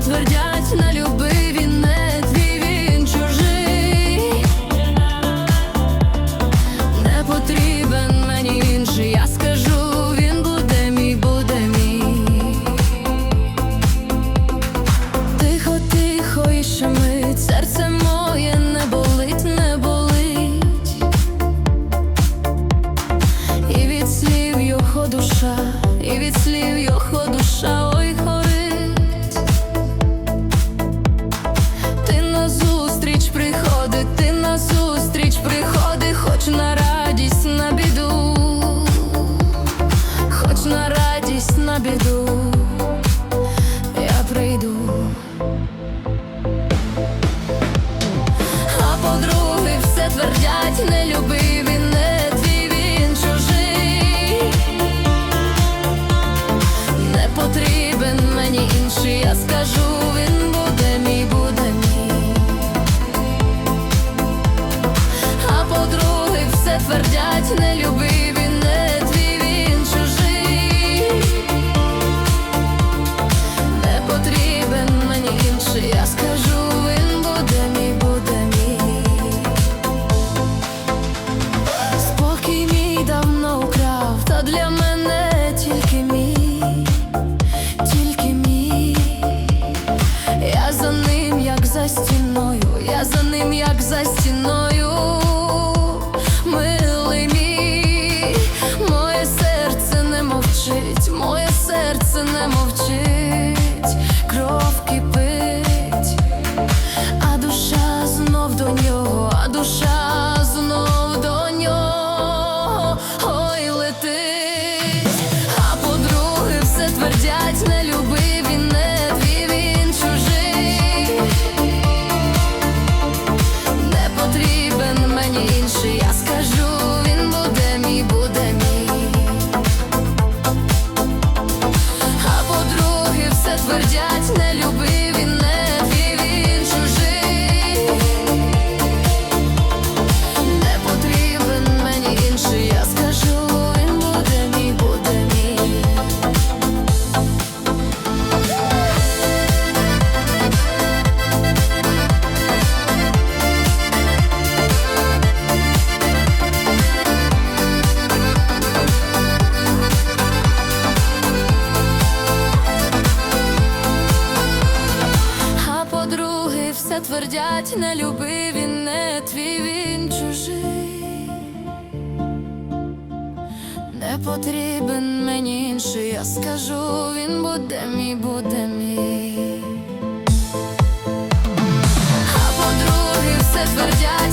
твердять, не любив він не твій, він чужий. Не потрібен мені інший, я скажу, він буде мій, буде мій. Тихо, тихо, і щемить, серце моє не болить, не болить. І від слів його душа, і від слів його душа, ой біду, я прийду. А подруги все твердять, не любив він, не твій, він чужий. Не потрібен мені інший, я скажу, він буде мій, моє серце не мовчить, кров твердять, не люби, він, не твій, він чужий. Не потрібен мені інший, я скажу, він буде мій, буде мій. А по друге все твердять,